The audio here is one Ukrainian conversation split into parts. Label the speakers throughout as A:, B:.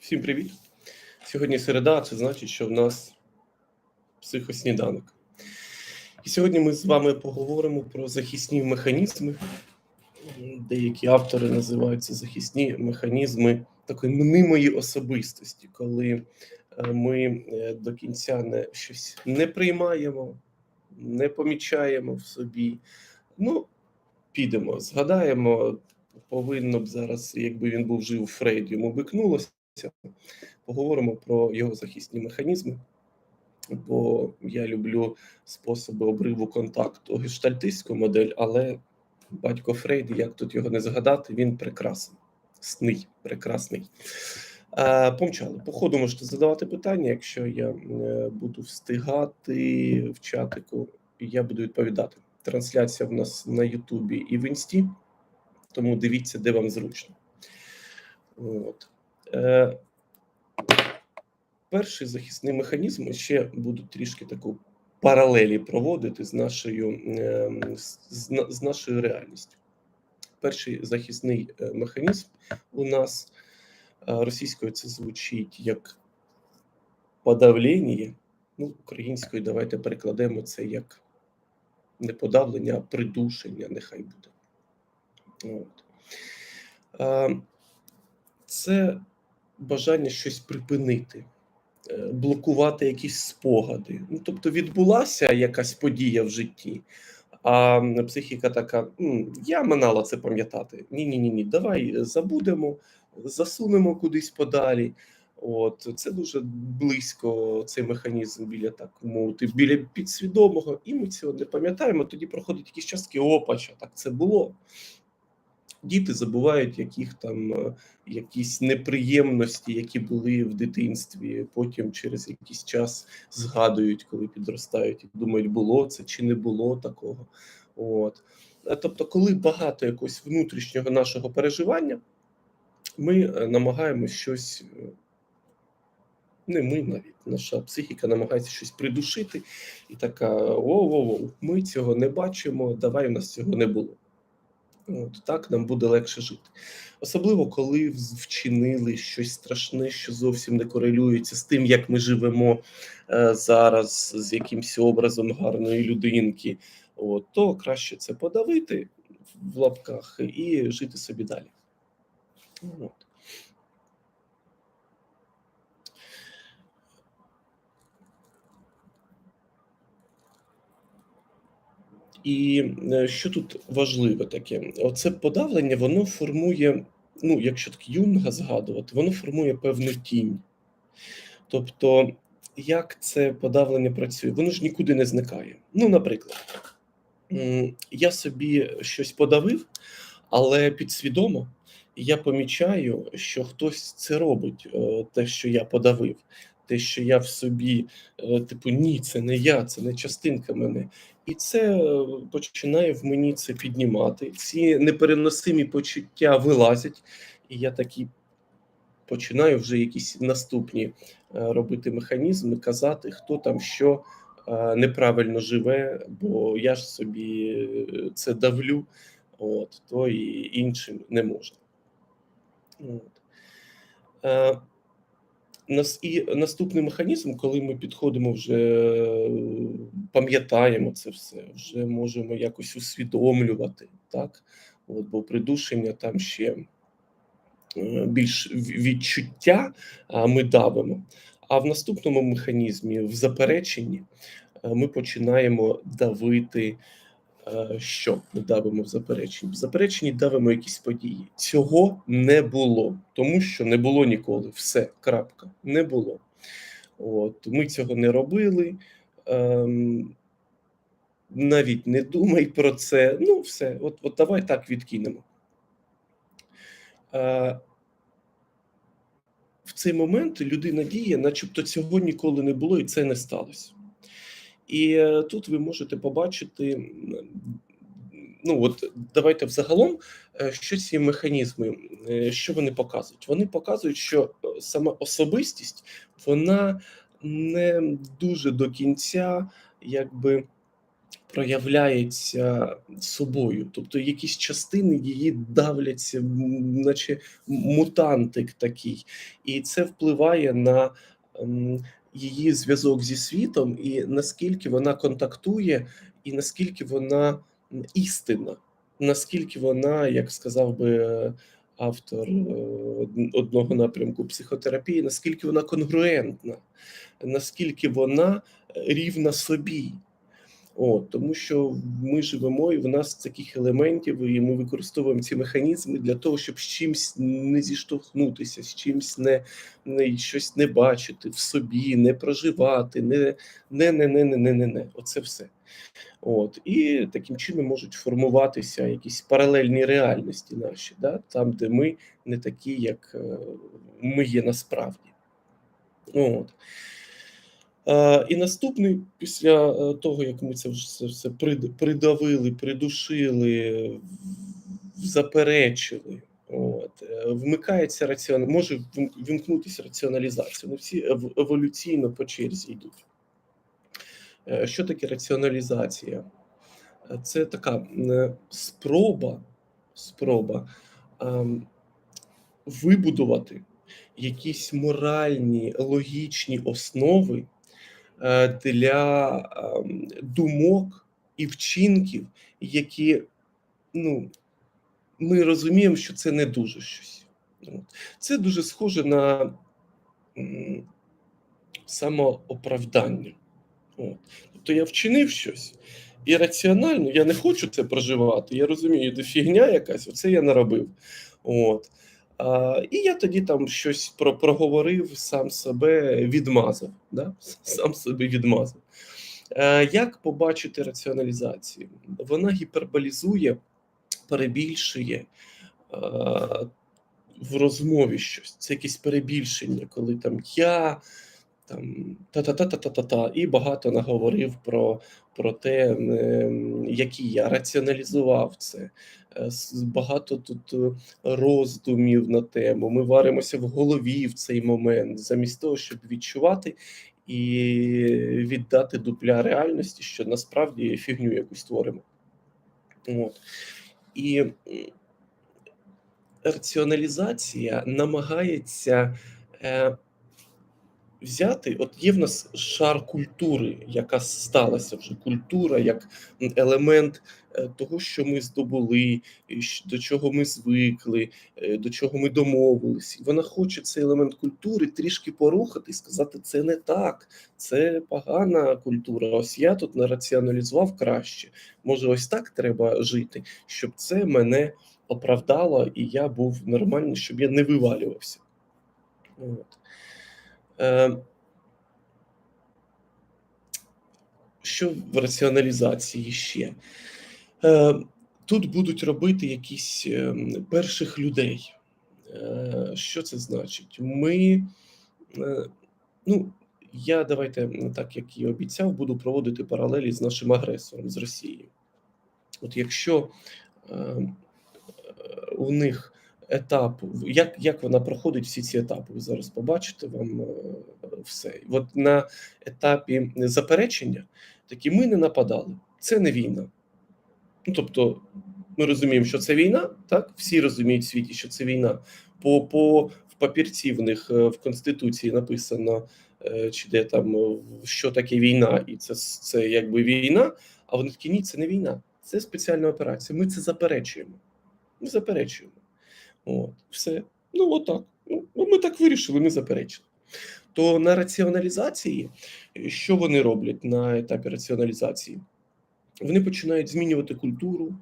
A: Всім привіт! Сьогодні середа, це значить, що в нас психосніданок. І сьогодні ми з вами поговоримо про захисні механізми. Деякі автори називають це захисні механізми такої мнимої особистості, коли е, ми е, до кінця не щось не приймаємо, не помічаємо в собі. Ну, підемо, згадаємо, повинно б зараз, якби він був жив Фрейд, йому бикнулося. Поговоримо про його захисні механізми, бо я люблю способи обриву контакту, гештальтистську модель, але батько Фрейд, як тут його не згадати, він прекрасний, сний, прекрасний. А, Помчали. По ходу можете задавати питання, якщо я е, буду встигати в чатику, я буду відповідати. Трансляція в нас на Ютубі і в Інсті, тому дивіться, де вам зручно. От. Е, Перший захисний механізм ще буду трішки таку паралелі проводити з нашою, е, з, з, нашою реальністю. Перший захисний е, механізм у нас е, російською це звучить як подавлення. Ну, українською давайте перекладемо це як не подавлення, а придушення, нехай буде. От. Це бажання щось припинити, е, блокувати якісь спогади. Ну, тобто відбулася якась подія в житті, а психіка така: «М, я минала це пам'ятати. Ні, ні, ні, давай забудемо, засунемо кудись подалі. От це дуже близько цей механізм біля так мовити, біля підсвідомого, і ми цього не пам'ятаємо. Тоді проходить якісь частки, опа, що так це було. Діти забувають яких там е, якісь неприємності, які були в дитинстві. Потім через якийсь час згадують, коли підростають, і думають, було це чи не було такого. От. Е, Тобто, коли багато якогось внутрішнього нашого переживання, ми е, намагаємося щось. Не ми навіть, наша психіка намагається щось придушити, і така: о-о-о, ми цього не бачимо, давай у нас цього не було. От так нам буде легше жити. Особливо, коли вчинили щось страшне, що зовсім не корелюється з тим, як ми живемо е, зараз, з якимсь образом гарної людинки, от, то краще це подавити в лапках і жити собі далі. От. І е, що тут важливе таке? Оце подавлення, воно формує, ну, якщо так Юнга згадувати, воно формує певну тінь. Тобто, як це подавлення працює? Воно ж нікуди не зникає. Ну, наприклад, я собі щось подавив, але підсвідомо я помічаю, що хтось це робить, е, те, що я подавив, те, що я в собі, е, типу, ні, це не я, це не частинка мене. І це е, починає в мені це піднімати. Ці непереносимі почуття вилазять, і я такий починаю вже якісь наступні е, робити механізми, казати, хто там що неправильно живе, бо я ж собі це давлю, от, то і іншим не можна. От. І наступний механізм, коли ми підходимо, вже е, пам'ятаємо це все, вже можемо якось усвідомлювати, так? От, бо придушення там ще е, більш відчуття, ми давимо. А в наступному механізмі, в запереченні, е, ми починаємо давити. Що ми давимо в запереченні? В запереченні давимо якісь події. Цього не було, тому що не було ніколи. Все, крапка, не було. От, ми цього не робили. Ем, навіть не думай про це. Ну, все, от, от давай так відкинемо. Е, в цей момент людина діє, начебто цього ніколи не було, і це не сталося. І е, тут ви можете побачити. Ну, от давайте взагалом, е, що ці механізми, е, що вони показують? Вони показують, що сама особистість вона не дуже до кінця якби проявляється собою. Тобто якісь частини її давляться, наче мутантик такий. І це впливає на її зв'язок зі світом, і наскільки вона контактує, і наскільки вона істинна, наскільки вона, як сказав би е, автор е, одного напрямку психотерапії, наскільки вона конгруентна, наскільки вона е, рівна собі. От, тому що ми живемо, і в нас таких елементів, і ми використовуємо ці механізми для того, щоб з чимсь не зіштовхнутися, з чимсь не, не щось не бачити в собі, не проживати, не не, не, не, не, не, не, не. Оце все. От, і таким чином можуть формуватися якісь паралельні реальності наші, да? там, де ми не такі, як е, ми є насправді. От. Е, І наступний, після е, того, як ми це все придавили, придушили, заперечили, от, е, вмикається раціон... може вимкнутися раціоналізація. Вони всі ев- еволюційно по черзі йдуть. Що таке раціоналізація? Це така спроба, спроба ем, вибудувати якісь моральні, логічні основи для ем, думок і вчинків, які ну, ми розуміємо, що це не дуже щось. Це дуже схоже на самооправдання. Тобто я вчинив щось, і раціонально я не хочу це проживати. Я розумію, це фігня якась, оце я наробив. От. І я тоді там щось про, проговорив, сам себе відмазав. Да? Сам себе відмазав. Е, як побачити раціоналізацію? Вона гіперболізує, перебільшує е, в розмові щось. Це якесь перебільшення, коли там я там та-та-та-та-та-та, і багато наговорив про, про те, який я раціоналізував це. Е, Багато тут е, роздумів на тему. Ми варимося в голові в цей момент, замість того, щоб відчувати і віддати дупля реальності, що насправді фігню якусь творимо. От. І раціоналізація намагається. Взяти, от є в нас шар культури, яка сталася вже культура як елемент е, того, що ми здобули, до чого ми звикли, е, до чого ми домовились. Вона хоче цей елемент культури трішки порухати і сказати: це не так, це погана культура. Ось я тут нараціоналізував краще. Може, ось так треба жити, щоб це мене оправдало, і я був нормальний, щоб я не вивалювався. От. Е, що в раціоналізації ще? Е, тут будуть робити якісь е, перших людей. Що це значить? Ми, ну, я давайте, так як і обіцяв, буду проводити паралелі з нашим агресором, з Росією. От якщо у них етап, як, як вона проходить всі ці етапи, ви зараз побачите вам е, все. От на етапі заперечення такі ми не нападали, це не війна. Ну, тобто, ми розуміємо, що це війна, так? Всі розуміють в світі, що це війна. По, по в папірці в них е, в Конституції написано, е, чи де там що таке війна, і це, це якби війна. А вони такі ні, це не війна, це спеціальна операція. Ми це заперечуємо. Ми заперечуємо. От, все. Ну, отак. Ну, ми так вирішили, ми заперечили. То на раціоналізації, що вони роблять на етапі раціоналізації? Вони починають змінювати культуру,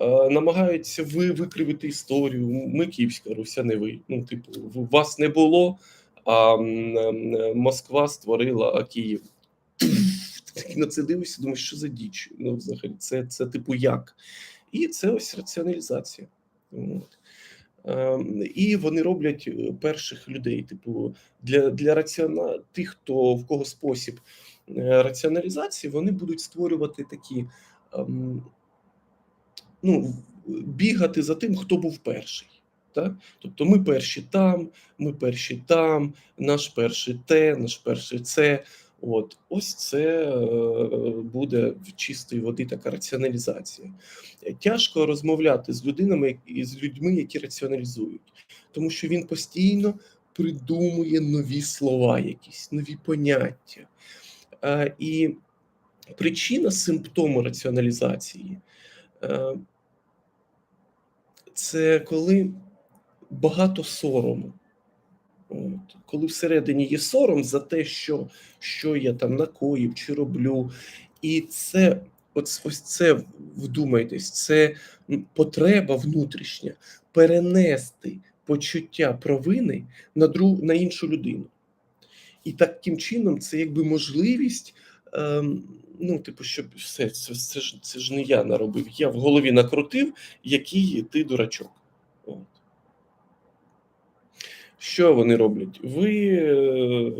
A: е, намагаються ви викривити історію. Ми Київська Русь, а не ви. Ну, типу, вас не було, а Москва створила Київ. Ти на це дивишся, думаєш, що за діч? Ну, взагалі, це, це типу як? І це ось раціоналізація. От. Ем, І вони роблять е, перших людей. Типу, для, для раціона... тих, хто в кого спосіб е, раціоналізації, вони будуть створювати такі. ем, Ну, бігати за тим, хто був перший. Так? Тобто ми перші там, ми перші там, наш перший те, наш перший це. От, ось це е, буде в чистої води така раціоналізація. Тяжко розмовляти з людинами і з людьми, які раціоналізують, тому що він постійно придумує нові слова, якісь нові поняття. Е, І причина симптому раціоналізації е, це коли багато сорому. От. Коли всередині є сором за те, що, що я там накоїв чи роблю, і це ось, ось це вдумайтесь, це потреба внутрішня перенести почуття провини на друг, на іншу людину. І таким чином це якби можливість. Ем, ну, типу, щоб все, це, це, ж, це ж не я наробив. Я в голові накрутив, який ти дурачок. От. Що вони роблять? Ви е,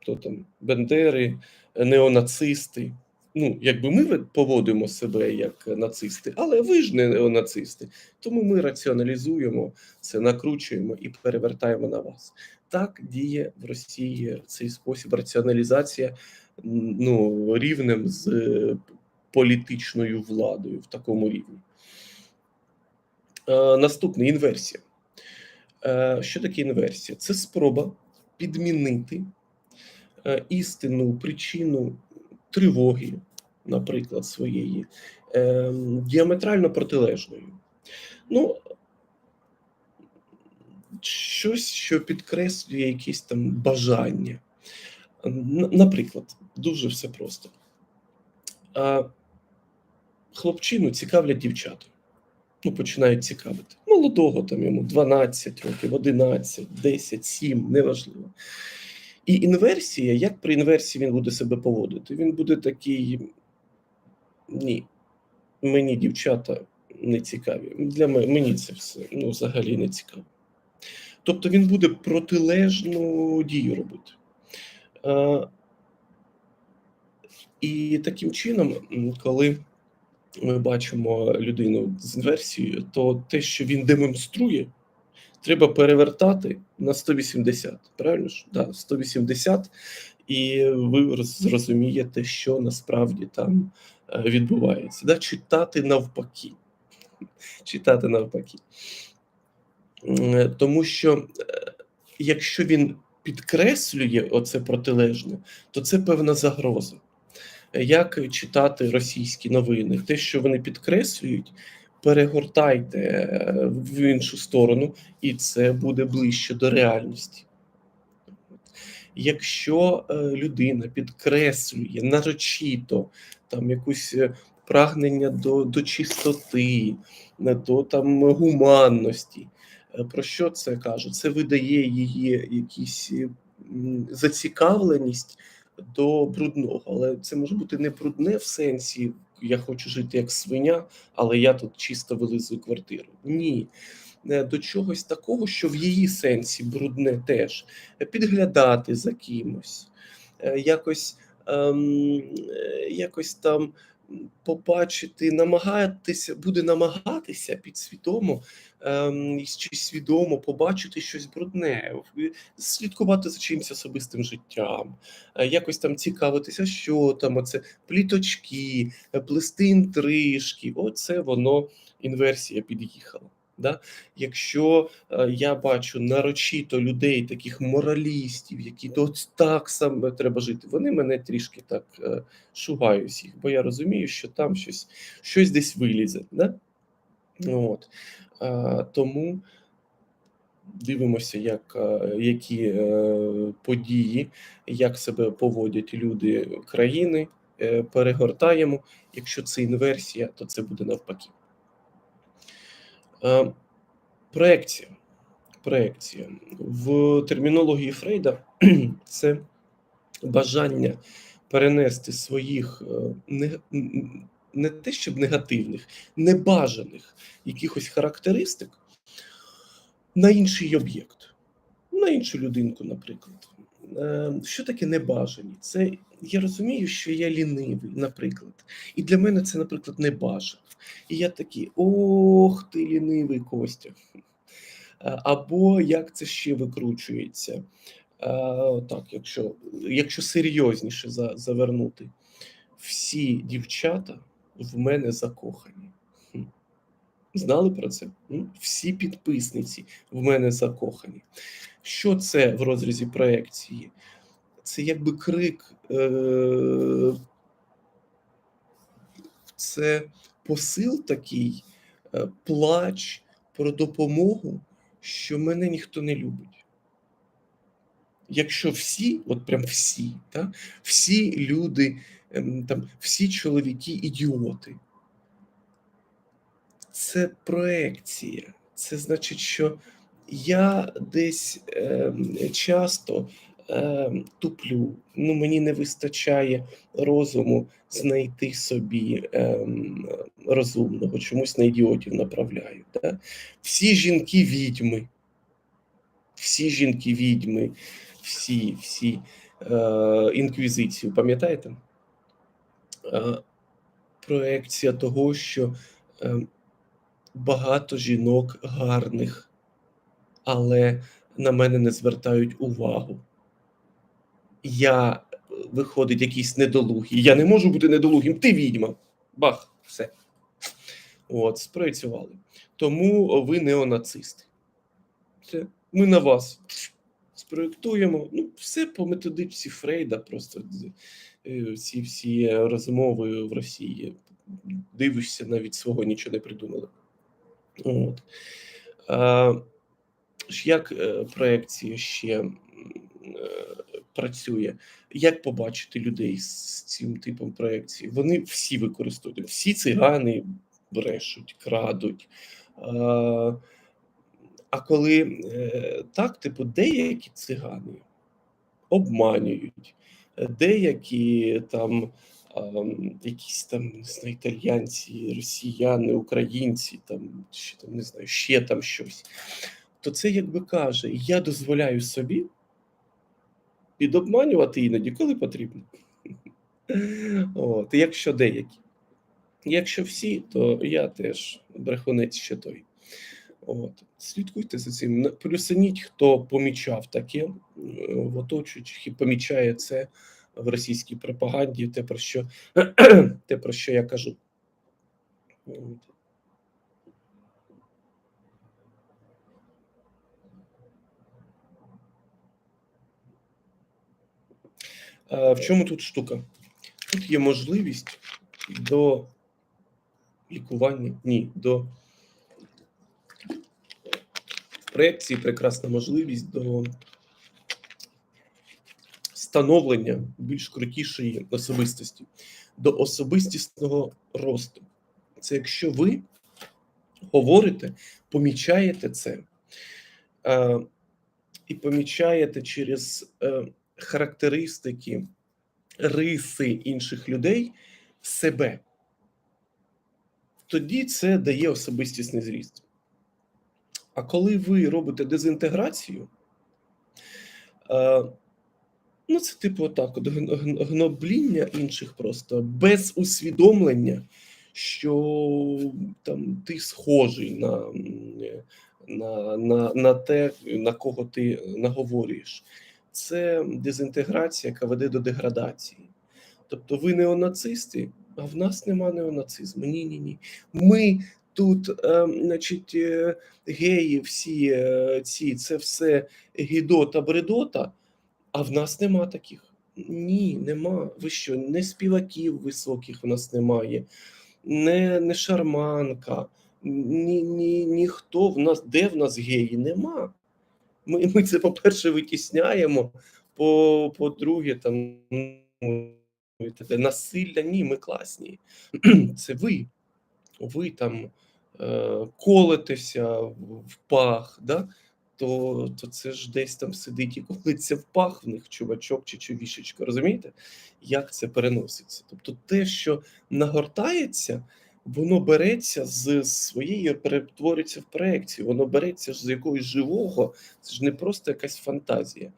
A: хто там, бендери, неонацисти. Ну, якби ми поводимо себе як нацисти, але ви ж не неонацисти. Тому ми раціоналізуємо це, накручуємо і перевертаємо на вас. Так діє в Росії цей спосіб раціоналізація ну, рівнем з е, політичною владою в такому рівні. Е, Наступне інверсія. Е, Що таке інверсія? Це спроба підмінити е, істинну причину тривоги, наприклад, своєї, е, діаметрально протилежною. Ну, щось, що підкреслює якісь там бажання. Наприклад, дуже все просто. Хлопчину цікавлять дівчата. Ну, починають цікавити. Молодого там йому 12 років, 11, 10, 7, неважливо. І інверсія, як при інверсії він буде себе поводити? Він буде такий: ні, мені дівчата не цікаві. Для мене мені це все ну, взагалі не цікаво. Тобто він буде протилежну дію робити. Е, і таким чином, коли ми бачимо людину з інверсією, то те, що він демонструє, треба перевертати на 180. Правильно ж? Да, 180, і ви зрозумієте, що насправді там е, відбувається. Да? Читати навпаки. Читати навпаки. Тому що е, якщо він підкреслює оце протилежне, то це певна загроза. Як читати російські новини? Те, що вони підкреслюють, перегортайте е, в іншу сторону, і це буде ближче до реальності. Якщо е, людина підкреслює нарочито там якусь е, прагнення до, до чистоти, до там гуманності, про що це каже? Це видає її якісь зацікавленість до брудного, але це може бути не брудне в сенсі я хочу жити як свиня, але я тут чисто вилизую квартиру. Ні. Е, До чогось такого, що в її сенсі брудне теж Е, підглядати за кимось, е, якось, ем, якось там побачити, намагатися, буде намагатися підсвідомо ем, чи свідомо побачити щось брудне, слідкувати за чимось особистим життям, е, якось там цікавитися, що там оце пліточки, е, плести інтрижки. Оце воно інверсія під'їхала. Да? Якщо е, я бачу нарочито людей, таких моралістів, які то так саме треба жити, вони мене трішки так е, шугаю всіх, бо я розумію, що там щось, щось десь вилізе. Да? От. Е, тому дивимося, як, е, які е, події, як себе поводять люди країни, е, перегортаємо. Якщо це інверсія, то це буде навпаки. Е, Проекція. Проекція. В термінології Фрейда це бажання перенести своїх е, не, не те, щоб негативних, небажаних якихось характеристик на інший об'єкт, на іншу людинку, наприклад. Е, Що таке небажані? Це я розумію, що я лінивий, наприклад. І для мене це, наприклад, не бажано. І я такий: ох, ти лінивий Костя. Е, Або як це ще викручується? так, якщо якщо серйозніше завернути, всі дівчата в мене закохані. Знали про це? Всі підписниці в мене закохані. Що це в розрізі проекції? Це якби крик, е, це посил такий, е, плач про допомогу, що мене ніхто не любить. Якщо всі, от прям всі, та, всі люди, ем, там, всі чоловіки ідіоти, це проекція. Це значить, що я десь ем, часто ем, туплю, ну мені не вистачає розуму знайти собі ем, розумного, чомусь на ідіотів направляю. Да? Всі жінки відьми, всі жінки відьми, всі, всі е, інквізицію, пам'ятаєте? Е, проекція того, що е, багато жінок гарних, але на мене не звертають увагу. Я е, виходить якийсь недолугий. Я не можу бути недолугим, ти відьма. Бах, все. От, спрацювали. Тому ви неонацисти. Все. Ми на вас спроєктуємо. Ну, все по методичці Фрейда, просто е, ці всі розмови в Росії. Дивишся, навіть свого нічого не придумали. От. Як е, проекція ще е, працює? Як побачити людей з цим типом проекції? Вони всі використовують, всі цигани брешуть, крадуть. А, коли е, так, типу, деякі цигани обманюють, деякі там якісь там не знаю, італіянці, росіяни, українці, там чи там не знаю, ще там щось, то це якби каже: я дозволяю собі підобманювати іноді, коли потрібно. От, Якщо деякі. Якщо всі, то я теж брехунець ще той. От. Слідкуйте за цим. Плюсаніть, хто помічав таке в оточуючих і помічає це в російській пропаганді, те, про що те, про що я кажу. В чому тут штука? Тут є можливість до лікування, ні, до проекції прекрасна можливість до становлення більш крутішої особистості, до особистісного росту. Це якщо ви говорите, помічаєте це е, і помічаєте через е, характеристики, риси інших людей себе, тоді це дає особистісний зріст. А коли ви робите дезінтеграцію, е, ну це типу так, гнобління інших просто без усвідомлення, що там ти схожий на, на, на, на те, на кого ти наговорюєш. Це дезінтеграція, яка веде до деградації. Тобто ви неонацисти, а в нас нема неонацизму. Ні, ні, ні. Ми тут, е, значить, е, геї, всі е, ці, це все гідота, бредота, а в нас нема таких. Ні, нема. Ви що? Не співаків високих в нас немає, не не шарманка, ні, ні, ніхто в нас, де в нас геї? Нема. Ми ми це, по-перше, витісняємо, по, по-друге, там ну, насилля, ні, ми класні. Це ви. Ви там е, колетеся в пах, да? То то це ж десь там сидить і колиться в пах в них чувачок чи чувішечка. Розумієте, як це переноситься? Тобто те, що нагортається, воно береться з своєї, перетворюється в проекцію, воно береться ж з якогось живого, це ж не просто якась фантазія.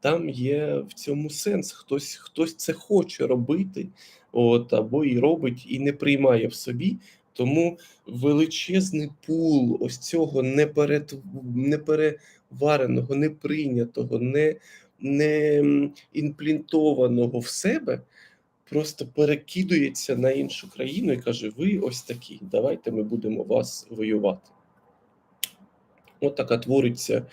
A: Там є в цьому сенс. Хтось хтось це хоче робити, от або і робить, і не приймає в собі. Тому величезний пул ось цього неперед... неперевареного, неприйнятого, не не імплінтованого в себе, просто перекидується на іншу країну і каже: Ви ось такі, давайте ми будемо вас воювати. От така твориться,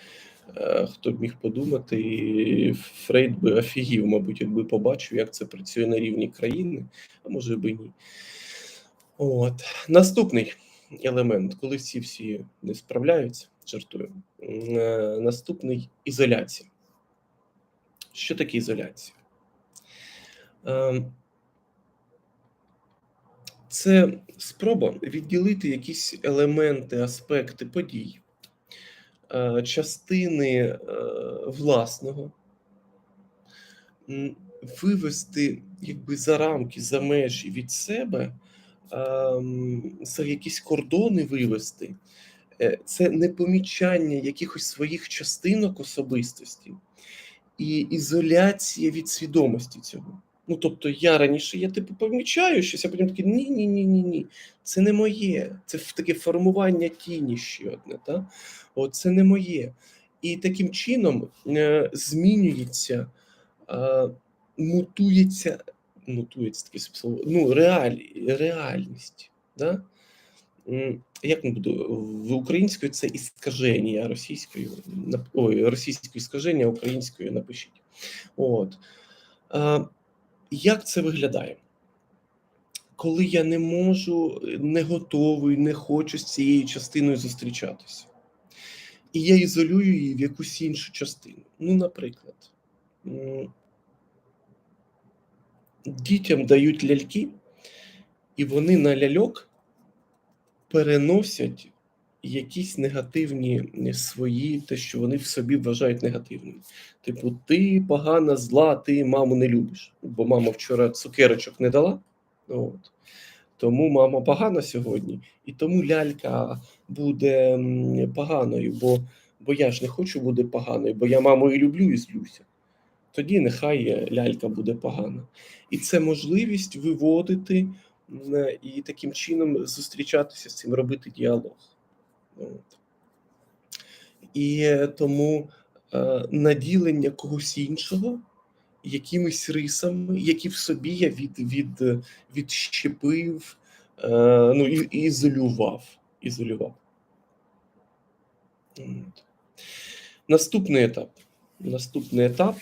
A: е, хто б міг подумати, і Фрейд би офігів, мабуть, якби побачив, як це працює на рівні країни, а може би ні. От. Наступний елемент, коли всі всі не справляються, жартую. е, Наступний ізоляція. Що таке ізоляція? Ем, Це спроба відділити якісь елементи, аспекти подій, е, частини е, власного, вивести якби за рамки, за межі від себе, якісь кордони вивести. Е, Це непомічання якихось своїх частинок особистості і ізоляція від свідомості цього. Ну, тобто, я раніше я типу помічаю щось, а потім такий ні, ні, ні, ні, ні. Це не моє. Це таке формування тіні ще одне. Та? От, це не моє. І таким чином е, змінюється, е, мутується, мутується таке слово, ну, реаль, реальність. Да? Як ми буду в українською це іскаження, російською ой, російською іскаження, українською напишіть. От. А, як це виглядає? Коли я не можу, не готовий, не хочу з цією частиною зустрічатися. І я ізолюю її в якусь іншу частину. Ну, наприклад, дітям дають ляльки, і вони на ляльок переносять якісь негативні свої, те, що вони в собі вважають негативним. Типу, ти погана, зла, ти маму не любиш. Бо мама вчора цукерочок не дала. От. Тому мама погана сьогодні, і тому лялька буде поганою, бо, бо я ж не хочу бути поганою, бо я маму і люблю і злюся. Тоді нехай е, лялька буде погана. І це можливість виводити е, і таким чином зустрічатися з цим, робити діалог. І е, тому наділення когось іншого якимись рисами, які в собі я від, від, відщепив, ну, і, ізолював. ізолював. Наступний етап. Наступний етап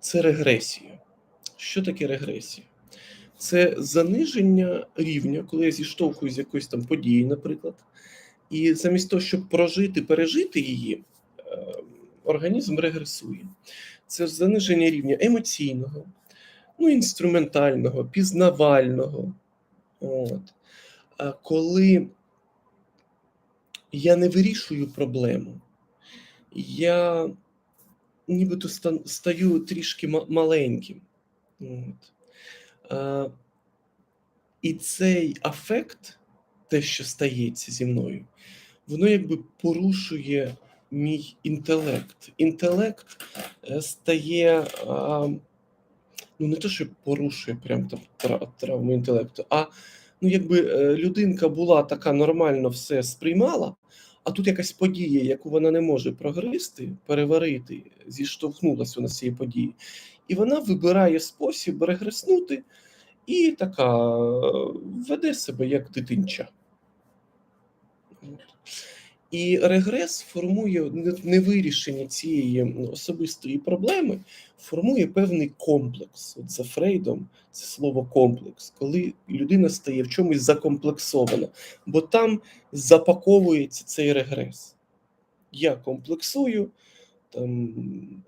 A: це регресія. Що таке регресія? Це заниження рівня, коли я зіштовхуюсь з якоюсь там подією, наприклад, і замість того, щоб прожити, пережити її, е, організм регресує. Це заниження рівня емоційного, ну, інструментального, пізнавального. От. А коли я не вирішую проблему, я нібито ста- стаю трішки маленьким. От. А, і цей афект, те, що стається зі мною, воно якби порушує мій інтелект. Інтелект е, стає а, ну не то, що порушує прям там травму інтелекту, а ну якби е, людинка була така нормально все сприймала, а тут якась подія, яку вона не може прогризти, переварити, зіштовхнулася вона з цієї події, і вона вибирає спосіб регреснути і така е, веде себе як дитинча. От. І регрес формує не- невирішення цієї особистої проблеми, формує певний комплекс. От за Фрейдом це слово комплекс, коли людина стає в чомусь закомплексована, бо там запаковується цей регрес. Я комплексую там,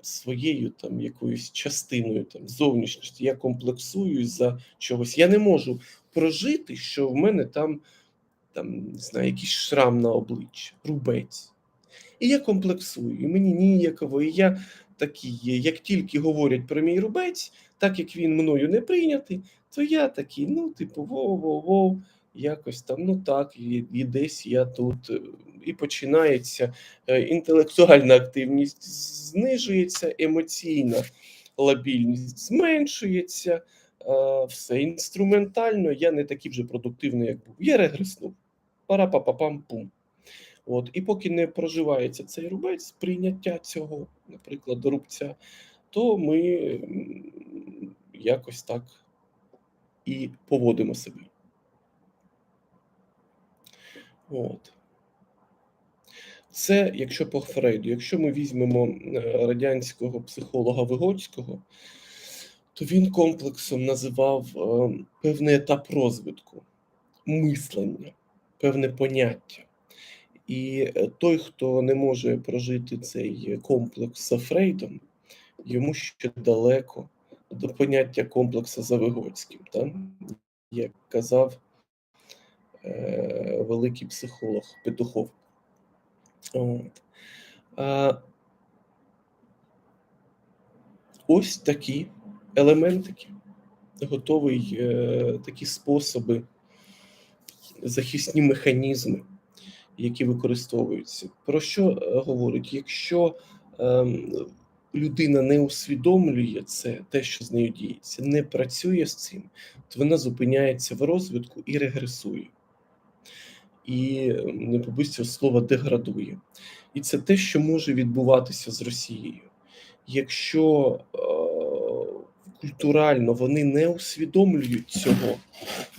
A: своєю там, якоюсь частиною там, зовнішністю, я комплексую за чогось. Я не можу прожити, що в мене там там, не знаю, якийсь шрам на обличчі, рубець. І я комплексую, і мені ніяково, і я такий. Як тільки говорять про мій рубець, так як він мною не прийнятий, то я такий, ну, типу, воу-воу-воу, якось там, ну так, і, і десь я тут. е, І починається е, інтелектуальна активність знижується, емоційна лабільність зменшується, все інструментально, я не такий вже продуктивний, як був. Я регреснув. Пара-па-па-пам-пум. От, і поки не проживається цей рубець, прийняття цього, наприклад, рубця, то ми якось так і поводимо себе. От. Це якщо по Фрейду. Якщо ми візьмемо е, радянського психолога Вигоцького, то він комплексом називав е, певний етап розвитку, мислення, певне поняття. І е, той, хто не може прожити цей комплекс за Фрейдом, йому ще далеко до поняття комплексу за Вигоцьким, як казав е, великий психолог Петухов. От. Ось такі елементики, готовий е, такі способи, захисні механізми, які використовуються. Про що е, говорить? Якщо ем, людина не усвідомлює це, те, що з нею діється, не працює з цим, то вона зупиняється в розвитку і регресує. І не побоюсь цього слова деградує. І це те, що може відбуватися з Росією. Якщо е, культурально вони не усвідомлюють цього,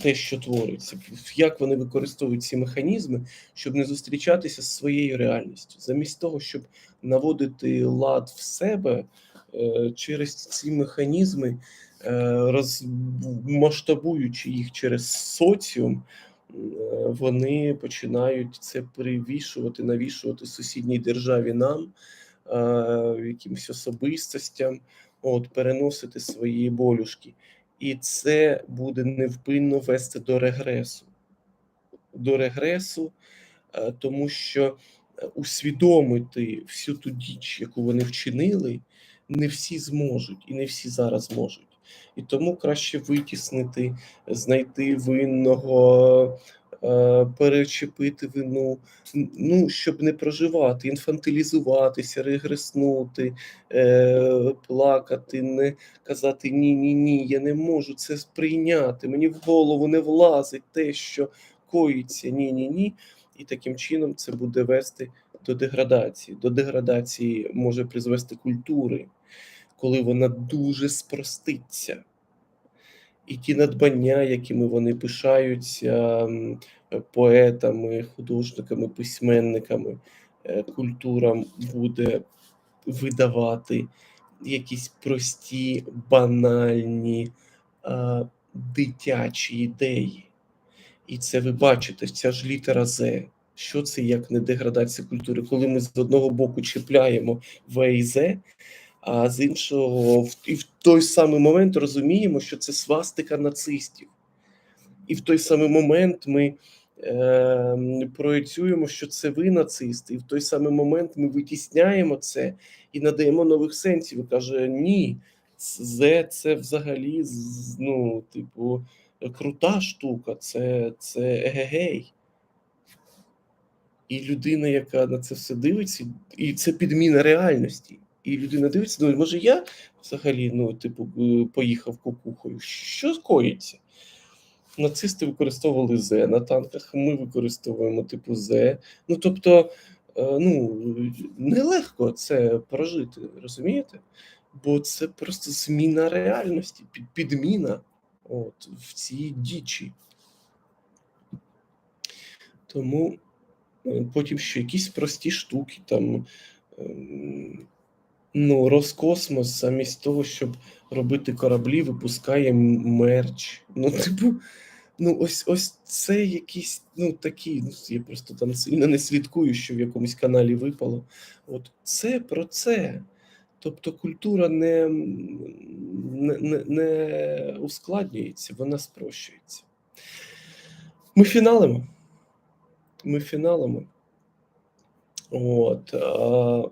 A: те, що твориться, як вони використовують ці механізми, щоб не зустрічатися з своєю реальністю, замість того, щоб наводити лад в себе е, через ці механізми, е, роз, масштабуючи їх через соціум, е, вони починають це перевішувати, навішувати сусідній державі нам, якимось особистостям, от, переносити свої болюшки. І це буде невпинно вести до регресу. До регресу, е, тому що е, усвідомити всю ту діч, яку вони вчинили, не всі зможуть і не всі зараз можуть. І тому краще витіснити, знайти винного, перечепити вину, ну, щоб не проживати, інфантилізуватися, регреснути, е, плакати, не казати ні, ні, ні, я не можу це сприйняти. Мені в голову не влазить те, що коїться, ні, ні, ні. І таким чином це буде вести до деградації. До деградації може призвести культури, коли вона дуже спроститься. І ті надбання, якими вони пишаються поетами, художниками, письменниками, е, культура буде видавати якісь прості, банальні, дитячі ідеї. І це ви бачите, ця ж літера З. Що це як не деградація культури, коли ми з одного боку чіпляємо В і З, а з іншого і в той самий момент розуміємо, що це свастика нацистів. І в той самий момент ми е, проєцюємо, що це ви нацисти, і в той самий момент ми витісняємо це і надаємо нових сенсів. І каже: ні, З це взагалі ну, типу, крута штука, це, це егегей. І людина, яка на це все дивиться, і це підміна реальності. І людина дивиться, думає, може, я взагалі, ну, типу, е, поїхав кукухою. Що коїться? Нацисти використовували З на танках, ми використовуємо типу З. Ну, тобто, е, ну, нелегко це прожити, розумієте? Бо це просто зміна реальності, підміна от, в цій дічі. Тому е, потім ще якісь прості штуки, там, ем, ну, Роскосмос, замість того, щоб робити кораблі, випускає мерч. Ну, типу, ну, ось, ось це якісь, ну, такі, ну, я просто там сильно не слідкую, що в якомусь каналі випало. От це про це. Тобто культура не, не, не, не ускладнюється, вона спрощується. Ми фіналимо. Ми фіналимо. От. А,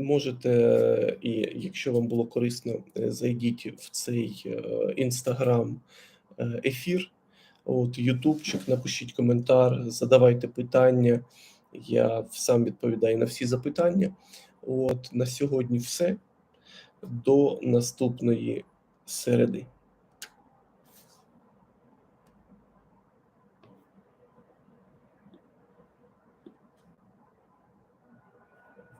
A: можете, і якщо вам було корисно, е, зайдіть в цей інстаграм ефір, от, Ютубчик, напишіть коментар, задавайте питання. Я сам відповідаю на всі запитання. От на сьогодні все. До наступної середи.